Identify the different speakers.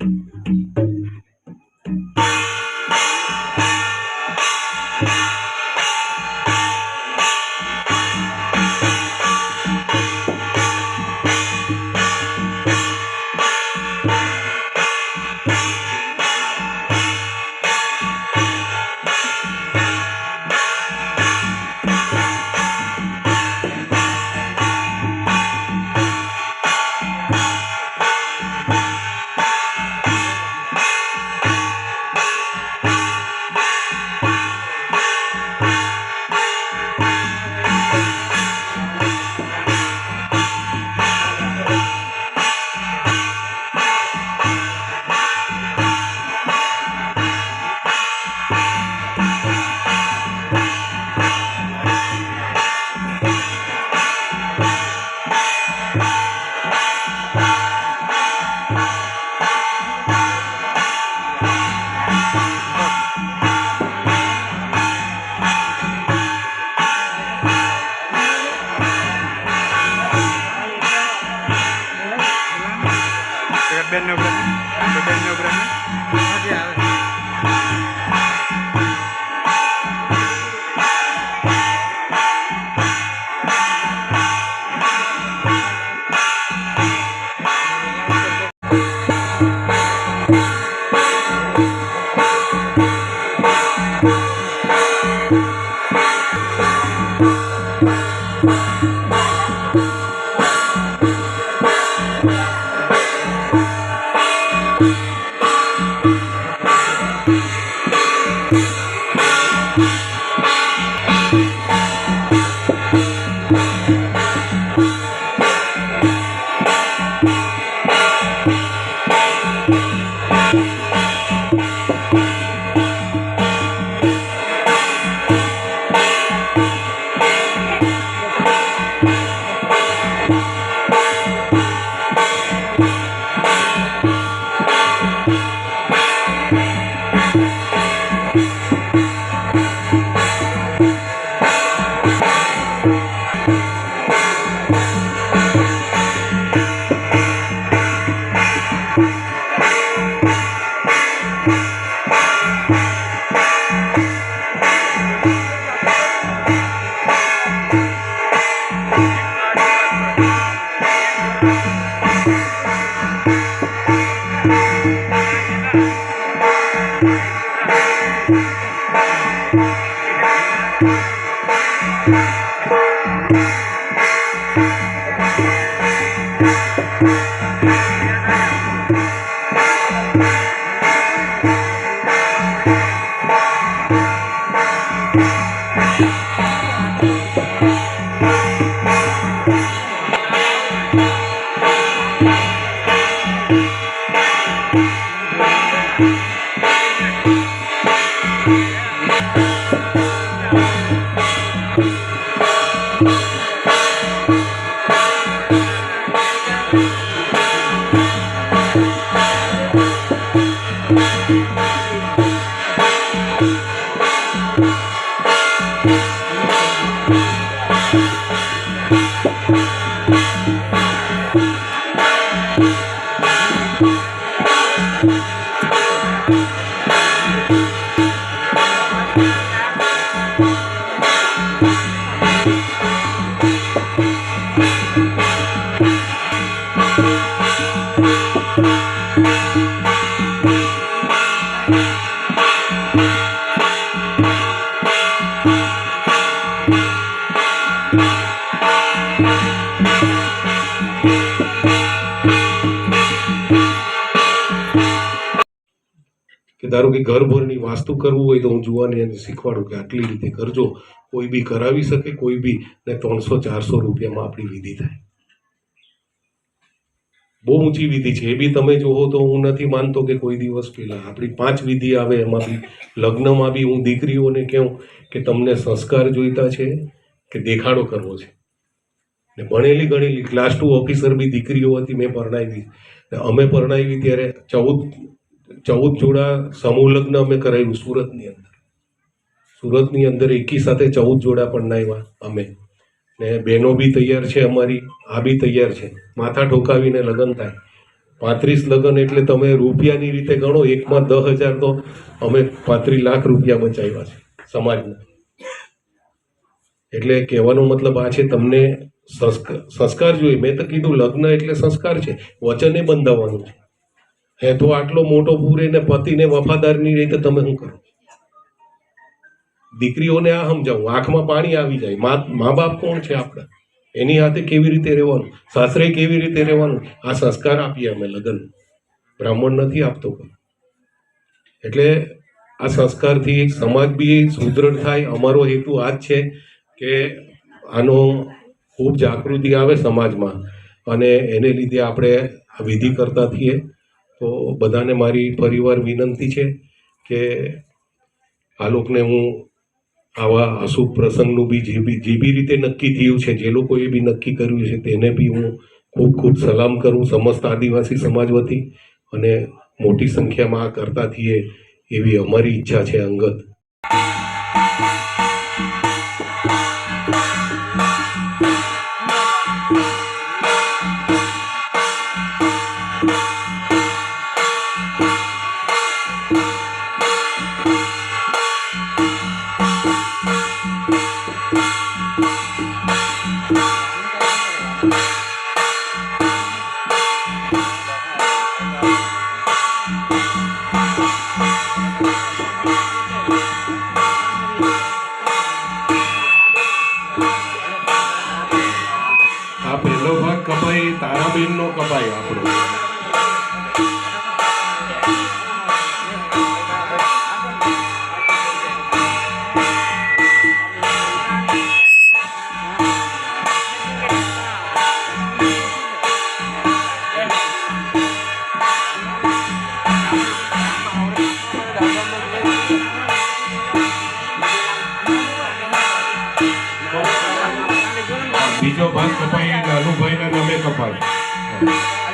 Speaker 1: あっ! Bye. Thank you.
Speaker 2: કે ધારો કે ઘરભરની વાસ્તુ કરવું હોય તો હું જુવાને એને શીખવાડું કે આટલી રીતે કરજો. કોઈ બી કરાવી શકે, કોઈ બી ને ત્રણસો, ચારસો રૂપિયામાં આપણી વિધિ થાય. બહુ ઊંચી વિધિ છે. એ બી તમે જોવો તો હું નથી માનતો કે કોઈ દિવસ પહેલાં આપણી પાંચ વિધિ આવે, એમાં બી લગ્નમાં બી હું દીકરીઓને કહું કે તમને સંસ્કાર જોઈતા છે કે દેખાડો કરવો છે. ને ભણેલી ગણેલી ક્લાસ ટુ ઓફિસર બી દીકરીઓ હતી, મેં પરણાવી. અમે પરણાવી ત્યારે ચૌદ ચૌદ જોડા સમૂહ લગ્ન અમે કરાવ્યું સુરતની અંદર. સુરતની અંદર એકી સાથે ચૌદ જોડા પરણાવ્યા અમે. ને બહેનો બી તૈયાર છે અમારી, આ બી તૈયાર છે. માથા ઠોકાવીને લગ્ન થાય. પાંત્રીસ લગ્ન એટલે તમે રૂપિયાની રીતે ગણો, એકમાં દસ હજાર તો અમે પાંત્રીસ લાખ રૂપિયા બચાવ્યા છે સમાજના. એટલે કહેવાનો મતલબ આ છે તમને સંસ્કાર જોઈએ. મેં તો કીધું લગ્ન એટલે સંસ્કાર છે. વચને બંધાવવાનું છે. હે તો આટલો મોટો પૂરીને પતિને વફાદારની રીતે તમે શું કરો? દીકરીઓને આ સમજાવું, આંખમાં પાણી આવી જાય. મા મા બાપ કોણ છે આપણા? એની હાથે કેવી રીતે રહેવાનું? સાસરે કેવી રીતે રહેવાનું? આ સંસ્કાર આપીએ અમે લગ્ન. બ્રાહ્મણ નથી આપતો પણ એટલે આ સંસ્કારથી સમાજ બી સુદૃઢ થાય. અમારો હેતુ આ જ છે કે આનો ખૂબ જાગૃતિ આવે સમાજમાં. અને એને લીધે આપણે આ વિધિ કરતા થઈએ. બધાને મારી ફરીવાર વિનંતી છે કે આ લોકોને હું આવા અશુભ પ્રસંગનું બી જે બી જે બી રીતે નક્કી થયું છે, જે લોકોએ બી નક્કી કર્યું છે, તેને બી હું ખૂબ ખૂબ સલામ કરું સમસ્ત આદિવાસી સમાજ વતી અને મોટી સંખ્યામાં આ કરતા થઈએ એવી અમારી ઈચ્છા છે અંગત. આ પહેલો ભાગ કપાય તારાબેનનો કપાય આપણો. compadre. papai. É.